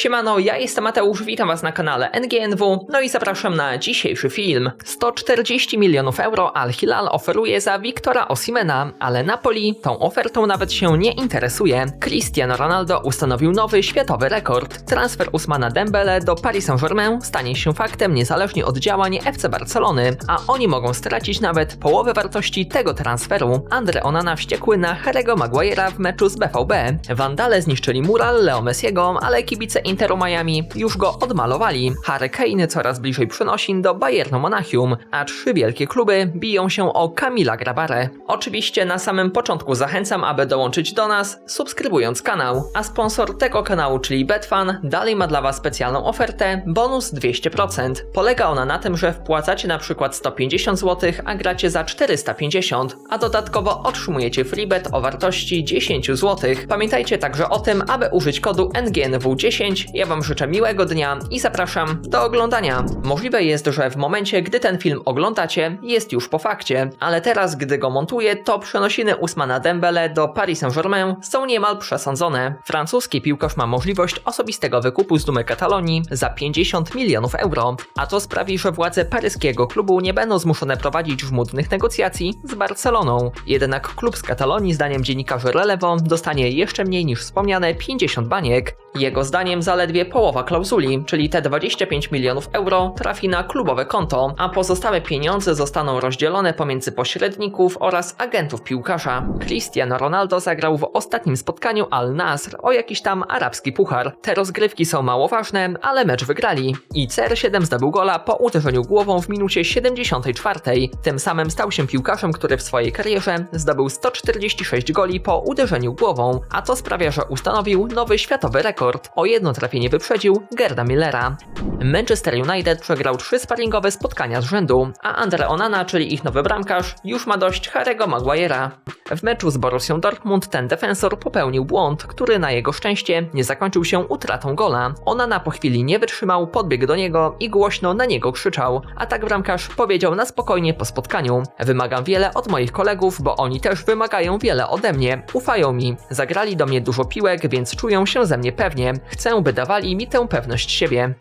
Siemano, ja jestem Mateusz, witam was na kanale NGNW, no i zapraszam na dzisiejszy film. 140 milionów euro Al Hilal oferuje za Wiktora Osimena, ale Napoli tą ofertą nawet się nie interesuje. Cristiano Ronaldo ustanowił nowy światowy rekord. Transfer Usmana Dembele do Paris Saint-Germain stanie się faktem niezależnie od działań FC Barcelony, a oni mogą stracić nawet połowę wartości tego transferu. Andre Onana wściekły na Harry'ego Maguire'a w meczu z BVB. Wandale zniszczyli mural Leo Messiego, ale kibice Interu Miami już go odmalowali. Harry Kane coraz bliżej przenosin do Bayernu Monachium, a trzy wielkie kluby biją się o Kamila Grabarę. Oczywiście na samym początku zachęcam, aby dołączyć do nas, subskrybując kanał, a sponsor tego kanału, czyli Betfan, dalej ma dla Was specjalną ofertę bonus 200%. Polega ona na tym, że wpłacacie na przykład 150 zł, a gracie za 450, a dodatkowo otrzymujecie freebet o wartości 10 zł. Pamiętajcie także o tym, aby użyć kodu NGNW10. Ja Wam życzę miłego dnia i zapraszam do oglądania. Możliwe jest, że w momencie, gdy ten film oglądacie, jest już po fakcie, ale teraz, gdy go montuję, to przenosiny Usmana Dembele do Paris Saint-Germain są niemal przesądzone. Francuski piłkarz ma możliwość osobistego wykupu z Dumy Katalonii za 50 milionów euro, a to sprawi, że władze paryskiego klubu nie będą zmuszone prowadzić żmudnych negocjacji z Barceloną. Jednak klub z Katalonii, zdaniem dziennikarzy Relevo, dostanie jeszcze mniej niż wspomniane 50 baniek. Jego zdaniem zaledwie połowa klauzuli, czyli te 25 milionów euro, trafi na klubowe konto, a pozostałe pieniądze zostaną rozdzielone pomiędzy pośredników oraz agentów piłkarza. Cristiano Ronaldo zagrał w ostatnim spotkaniu Al Nasr o jakiś tam arabski puchar. Te rozgrywki są mało ważne, ale mecz wygrali. I CR7 zdobył gola po uderzeniu głową w minucie 74. Tym samym stał się piłkarzem, który w swojej karierze zdobył 146 goli po uderzeniu głową, a to sprawia, że ustanowił nowy światowy rekord. O jedno trafienie wyprzedził Gerda Millera. Manchester United przegrał trzy sparingowe spotkania z rzędu, a Andre Onana, czyli ich nowy bramkarz, już ma dość Harry'ego Maguire'a. W meczu z Borussią Dortmund ten defensor popełnił błąd, który na jego szczęście nie zakończył się utratą gola. Onana po chwili nie wytrzymał, podbiegł do niego i głośno na niego krzyczał, a tak bramkarz powiedział na spokojnie po spotkaniu. Wymagam wiele od moich kolegów, bo oni też wymagają wiele ode mnie. Ufają mi. Zagrali do mnie dużo piłek, więc czują się ze mnie pewnie. Chcę, by dawali mi tę pewność siebie.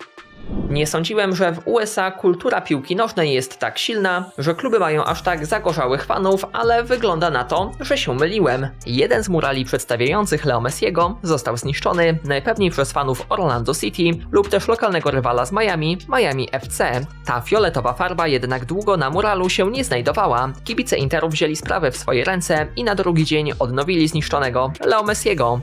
Nie sądziłem, że w USA kultura piłki nożnej jest tak silna, że kluby mają aż tak zagorzałych fanów, ale wygląda na to, że się myliłem. Jeden z murali przedstawiających Leo Messiego został zniszczony, najpewniej przez fanów Orlando City lub też lokalnego rywala z Miami, Miami FC. Ta fioletowa farba jednak długo na muralu się nie znajdowała. Kibice Interu wzięli sprawę w swoje ręce i na drugi dzień odnowili zniszczonego Leo Messiego.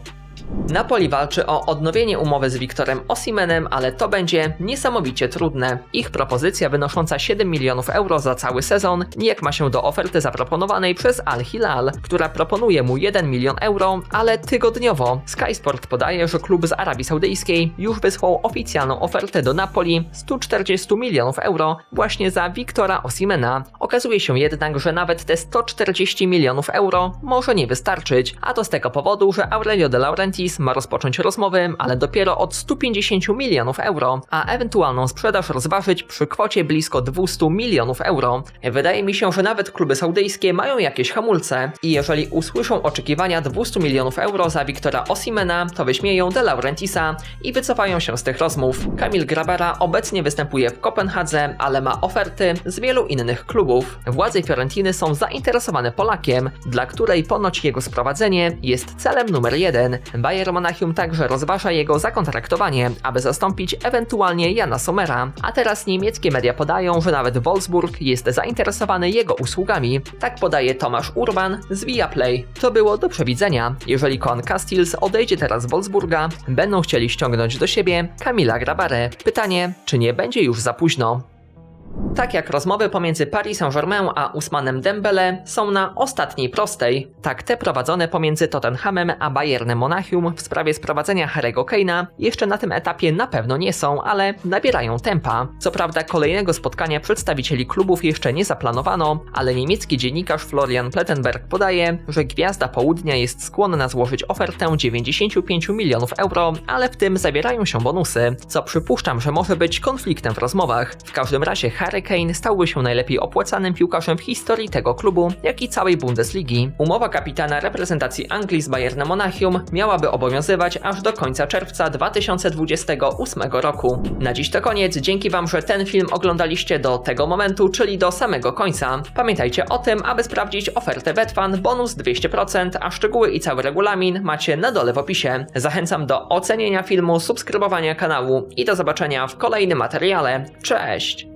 Napoli walczy o odnowienie umowy z Wiktorem Osimenem, ale to będzie niesamowicie trudne. Ich propozycja wynosząca 7 milionów euro za cały sezon nijak ma się do oferty zaproponowanej przez Al Hilal, która proponuje mu 1 milion euro, ale tygodniowo. Sky Sport podaje, że klub z Arabii Saudyjskiej już wysłał oficjalną ofertę do Napoli 140 milionów euro właśnie za Wiktora Osimena. Okazuje się jednak, że nawet te 140 milionów euro może nie wystarczyć, a to z tego powodu, że Aurelio de Laurentiis ma rozpocząć rozmowy, ale dopiero od 150 milionów euro, a ewentualną sprzedaż rozważyć przy kwocie blisko 200 milionów euro. Wydaje mi się, że nawet kluby saudyjskie mają jakieś hamulce i jeżeli usłyszą oczekiwania 200 milionów euro za Wiktora Osimena, to wyśmieją De Laurentisa i wycofają się z tych rozmów. Kamil Grabara obecnie występuje w Kopenhadze, ale ma oferty z wielu innych klubów. Władze Fiorentiny są zainteresowane Polakiem, dla której ponoć jego sprowadzenie jest celem numer jeden. Bayern Monachium także rozważa jego zakontraktowanie, aby zastąpić ewentualnie Jana Sommera, a teraz niemieckie media podają, że nawet Wolfsburg jest zainteresowany jego usługami. Tak podaje Tomasz Urban z Viaplay. To było do przewidzenia. Jeżeli Koan Castils odejdzie teraz z Wolfsburga, będą chcieli ściągnąć do siebie Kamila Grabare. Pytanie, czy nie będzie już za późno? Tak jak rozmowy pomiędzy Paris Saint-Germain a Usmanem Dembele są na ostatniej prostej, tak te prowadzone pomiędzy Tottenhamem a Bayernem Monachium w sprawie sprowadzenia Harry'ego Kane'a jeszcze na tym etapie na pewno nie są, ale nabierają tempa. Co prawda kolejnego spotkania przedstawicieli klubów jeszcze nie zaplanowano, ale niemiecki dziennikarz Florian Plettenberg podaje, że Gwiazda Południa jest skłonna złożyć ofertę 95 milionów euro, ale w tym zawierają się bonusy, co przypuszczam, że może być konfliktem w rozmowach. W każdym razie Harry Kane stałby się najlepiej opłacanym piłkarzem w historii tego klubu, jak i całej Bundesligi. Umowa kapitana reprezentacji Anglii z Bayernem Monachium miałaby obowiązywać aż do końca czerwca 2028 roku. Na dziś to koniec, dzięki Wam, że ten film oglądaliście do tego momentu, czyli do samego końca. Pamiętajcie o tym, aby sprawdzić ofertę Betfan, bonus 200%, a szczegóły i cały regulamin macie na dole w opisie. Zachęcam do ocenienia filmu, subskrybowania kanału i do zobaczenia w kolejnym materiale. Cześć!